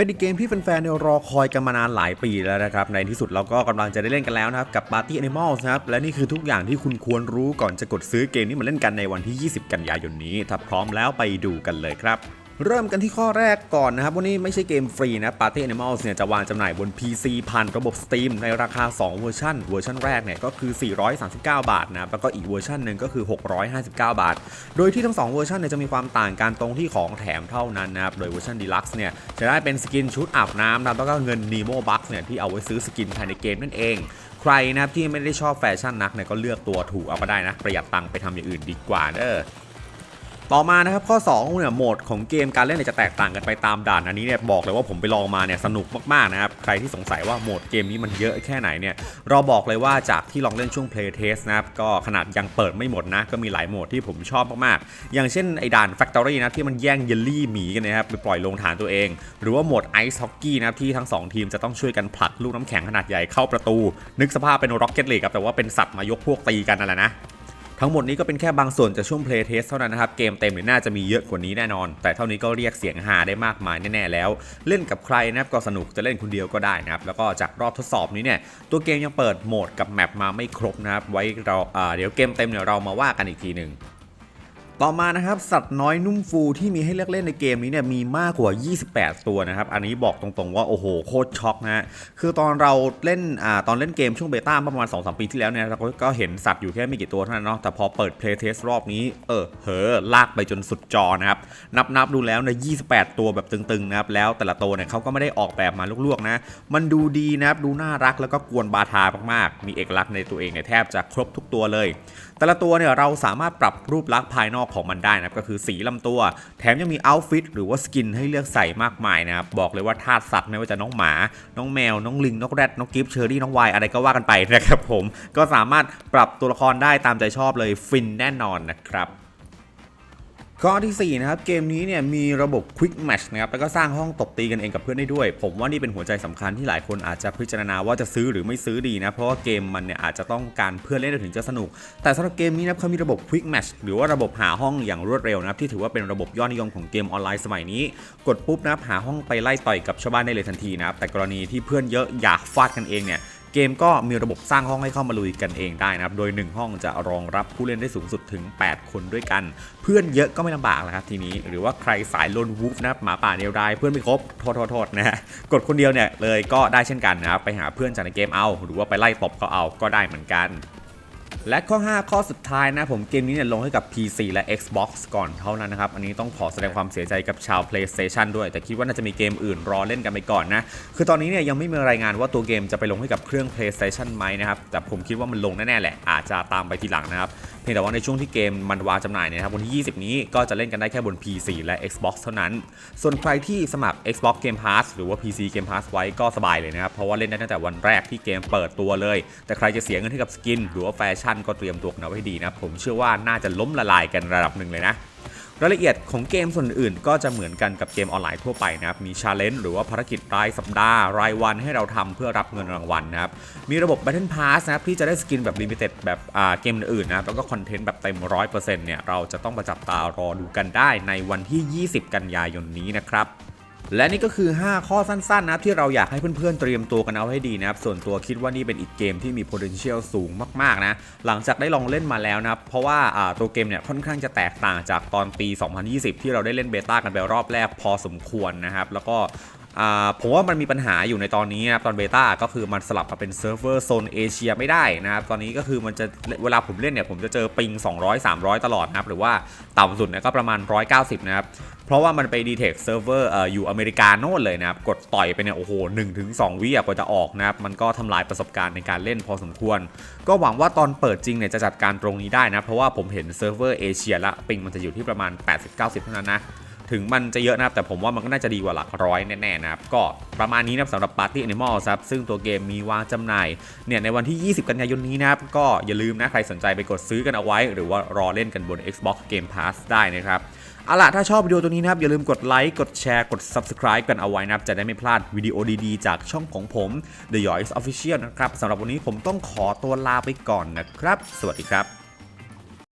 เป็นอีกเกมที่แฟนๆเนรรอคอยกันมานานหลายปีแล้วนะครับ ในที่สุดเราก็กำลังจะได้เล่นกันแล้วนะครับ กับ Party Animals นะครับ และนี่คือทุกอย่างที่คุณควรรู้ก่อนจะกดซื้อเกมนี้มาเล่นกันในวันที่ 20 กันยายนนี้ ถ้าพร้อมแล้วไปดูกันเลยครับ เริ่มกันที่ข้อแรกก่อนนะครับ วันนี้ไม่ใช่เกมฟรีนะ Party Animals เนี่ยจะวางจำหน่ายบน PC ผ่านระบบ Steam ในราคา 2 เวอร์ชันเวอร์ชันแรกเนี่ยก็คือ 439 บาทนะแล้วก็อีกเวอร์ชันหนึ่งก็คือ 659 บาท โดยที่ทั้ง 2 เวอร์ชันเนี่ยจะมีความต่างกันตรงที่ของแถมเท่านั้นนะครับ โดยเวอร์ชัน Deluxe เนี่ยจะได้เป็นสกินชุดอาบน้ำนะแล้วก็เงิน Nemo Bucks เนี่ยที่เอาไว้ซื้อสกินภายในเกมนั่นเองใครนะครับที่ไม่ได้ชอบแฟชั่นนักเนี่ยก็เลือกตัวถูกเอาก็ได้นะ ประหยัดตังค์ไปทำอย่างอื่นดีกว่าเด้อ ต่อมานะครับข้อ2เนี่ยโหมดของเกมการเล่นเนี่ยจะแตกต่างกันไปตามด่านอันนี้เนี่ยบอกเลยว่าผมไปลองมาเนี่ยสนุกมากๆนะครับใครที่สงสัยว่าโหมดเกมนี้มันเยอะแค่ไหนเนี่ยเราบอกเลยว่าจากที่ลองเล่นช่วง play test นะครับก็ขนาดยังเปิดไม่หมดนะ ก็มีหลายโหมดที่ผมชอบมากๆ อย่างเช่นไอ้ด่าน factory นะที่มันแย่งเยลลี่หมีกันนะครับไปปล่อยลงฐานตัวเอง หรือว่าโหมด ice hockey นะครับที่ทั้งสองทีมจะต้องช่วยกันผลักลูกน้ำแข็งขนาดใหญ่เข้าประตู นึกสภาพเป็น rocket league ครับแต่ว่าเป็นสัตว์มายกพวกตีกันนั่นแหละนะ ทั้งหมดนี้ก็เป็นแค่บางส่วนจากช่วง play test เท่านั้นนะครับ เกมเต็มเนี่ยน่าจะมีเยอะกว่านี้แน่นอน แต่เท่านี้ก็เรียกเสียงฮาได้มากมายแน่ๆแล้ว เล่นกับใครนะครับก็สนุกจะเล่นคนเดียวก็ได้นะครับ แล้วก็จากรอบทดสอบนี้เนี่ยตัวเกมยังเปิดโหมดกับแมปมาไม่ครบนะครับไว้เราอ่าเดี๋ยวเกมเต็มเนี่ยเรามาว่ากันอีกทีหนึ่ง ต่อมานะครับสัตว์น้อยนุ่มฟูที่มีให้เลือกเล่นในเกมนี้เนี่ยมีมากกว่า 28 ตัวนะครับ อันนี้บอกตรงๆว่าโอ้โหโคตรช็อกนะฮะคือตอนเราเล่นอ่าตอนเล่นเกมช่วงเบต้าเมื่อประมาณ 2-3 ปีที่แล้วเนี่ยเราก็เห็นสัตว์อยู่แค่ไม่กี่ตัวเท่านั้นเนาะแต่พอเปิด play test รอบนี้เออเหอลากไปจนสุดจอนะครับ นับนับดูแล้วในย28 ตัวแบบตึงๆนะครับแล้วแต่ละตัวเนี่ยเขาก็ไม่ได้ออกแบบมาลวกๆนะ มันดูดีนะครับดูน่ารักแล้วก็กวนบาทามากๆ มีเอกลักษณ์ในตัวเองเนี่ยแทบจะครบทุกตัวเลย แต่ละตัวเนี่ยเราสามารถปรับรูปลักษณ์ภายนอกของมันได้นะครับก็คือสีลำตัว แถมยังมีเอาท์ฟิตหรือว่าสกินให้เลือกใส่มากมายนะครับบอกเลยว่าทาสสัตว์ไม่ว่าจะน้องหมา น้องแมว น้องลิงน้องแรดน้องกิฟเชอรี่ น้องวาย อะไรก็ว่ากันไปนะครับผม ก็สามารถปรับตัวละครได้ตามใจชอบเลยฟินแน่นอนนะครับ ข้อทีสี่ 4 นะครับ เกมนี้เนี่ยมีระบบ Quick Match นะครับ แล้วก็สร้างห้องตบตีกันเองกับเพื่อนได้ด้วย ผมว่านี่เป็นหัวใจสำคัญที่หลายคนอาจจะพิจารณาว่าจะซื้อหรือไม่ซื้อดีนะ เพราะว่าเกมมันเนี่ยอาจจะต้องการเพื่อนเล่นถึงจะสนุก แต่สำหรับเกมนี้นะครับเขามีระบบ Quick Match หรือว่าระบบหาห้องอย่างรวดเร็วนะครับ ที่ถือว่าเป็นระบบยอดนิยมของเกมออนไลน์สมัยนี้ กดปุ๊บนะครับหาห้องไปไล่ต่อยกับชาวบ้านได้เลยทันทีนะครับ แต่กรณีที่เพื่อนเยอะอยากฟาดกันเองเนี่ย เกมก็มีระบบสร้างห้องให้เข้ามาลุยกันเองได้นะครับ โดย 1 ห้องจะรองรับผู้เล่นได้สูงสุดถึง 8 คนด้วยกัน เพื่อนเยอะก็ไม่ลำบากแล้วครับทีนี้ หรือว่าใครสายลนวูฟนะครับหมาป่าเดียวดายเพื่อนไม่ครบโทษโทษโทษนะฮะกดคนเดียวเนี่ยเลยก็ได้เช่นกันนะครับไปหาเพื่อนจากในเกมเอา หรือว่าไปไล่ตบก็เอาก็ได้เหมือนกัน และข้อ 5 ข้อสุดท้ายนะผมเกมนี้เนี่ยลงให้กับ PC และ Xbox ก่อนเท่านั้นนะครับ อันนี้ต้องขอแสดงความเสียใจกับชาว PlayStation ด้วย แต่คิดว่าน่าจะมีเกมอื่นรอเล่นกันไปก่อนนะ คือตอนนี้เนี่ยยังไม่มีรายงานว่าตัวเกมจะไปลงให้กับเครื่อง PlayStation ไหมนะครับ แต่ผมคิดว่ามันลงแน่ๆแหละ อาจจะตามไปทีหลังนะครับเพียงแต่ว่าในช่วงที่เกมมันวางจำหน่ายเนี่ยนะครับวันที่ 20 นี้ก็จะเล่นกันได้แค่บน PC และ Xbox เท่านั้น ส่วนใครที่สมัคร Xbox Game Pass หรือว่า PC Game Pass ไว้ก็สบายเลยนะครับเพราะว่าเล่นได้ตั้งแต่วันแรกที่เกมเปิดตัวเลย แต่ใครจะเสียเงินให้กับสกินหรือว่าแฟชั่นก็เตรียมตัวกันเอาไว้ให้ดีนะครับผมเชื่อว่าน่าจะล้มละลายกันระดับหนึ่งเลยนะรายละเอียดของเกมส่วนอื่นก็จะเหมือนกันกับเกมออนไลน์ทั่วไปนะครับ มีชาเลนจ์หรือว่าภารกิจรายสัปดาห์ รายวันให้เราทำเพื่อรับเงินรางวัลนะครับ มีระบบ Battle Pass นะครับที่จะได้สกินแบบลิมิเต็ดแบบอ่าเกมอื่นนะครับ แล้วก็คอนเทนต์แบบเต็ม 100%เนี่ย เราจะต้องประจับตารอดูกันได้ในวันที่ 20 กันยายนนี้นะครับ และนี่ก็คือ 5 ข้อสั้นๆนะครับที่เราอยากให้เพื่อนๆเตรียมตัวกันเอาให้ดีนะครับส่วนตัวคิดว่านี่เป็นอีกเกมที่มี potential สูงมากๆนะหลังจากได้ลองเล่นมาแล้วนะครับเพราะว่าตัวเกมเนี่ยค่อนข้างจะแตกต่างจากตอนปี 2020 ที่เราได้เล่นเบต้ากันไปรอบแรกพอสมควรนะครับแล้วก็ ผมว่ามันมีปัญหาอยู่ในตอนนี้นะครับตอนเบต้าก็คือมันสลับมาเป็นเซิร์ฟเวอร์โซนเอเชียไม่ได้นะครับตอนนี้ก็คือมันจะเวลาผมเล่นเนี่ยผมจะเจอปิง 200 300 ตลอดนะครับหรือว่าต่ำสุดเนี่ยก็ประมาณ 190 นะครับเพราะว่ามันไปดีเทคเซิร์ฟเวอร์อยู่อเมริกาโน่นเลยนะครับกดต่อยไปเนี่ยโอ้โห1ถึง2วิอะกว่าจะออกนะครับมันก็ทำลายประสบการณ์ในการเล่นพอสมควร ก็หวังว่าตอนเปิดจริงเนี่ยจะจัดการตรงนี้ได้นะเพราะว่าผมเห็นเซิร์ฟเวอร์เอเชียละปิงมันจะอยู่ที่ประมาณ 80-90 เท่านั้นนะ ถึงมันจะเยอะนะครับ แต่ผมว่ามันก็น่าจะดีกว่าหลักร้อยแน่ๆนะครับ ก็ประมาณนี้นะครับสำหรับ Party Animal ครับซึ่งตัวเกมมีวางจำหน่ายเนี่ยในวันที่ 20 กันยายนนี้นะครับ ก็อย่าลืมนะ ใครสนใจไปกดซื้อกันเอาไว้ หรือว่ารอเล่นกันบน Xbox Game Pass ได้นะครับเอาล่ะ ถ้าชอบวิดีโอตัวนี้นะครับ อย่าลืมกดไลค์ กดแชร์ กด Subscribe กันเอาไว้นะครับ จะได้ไม่พลาดวิดีโอดีๆ จากช่องของผม The Yois Official นะครับสำหรับวันนี้ผมต้องขอตัวลาไปก่อนนะครับ สวัสดีครับ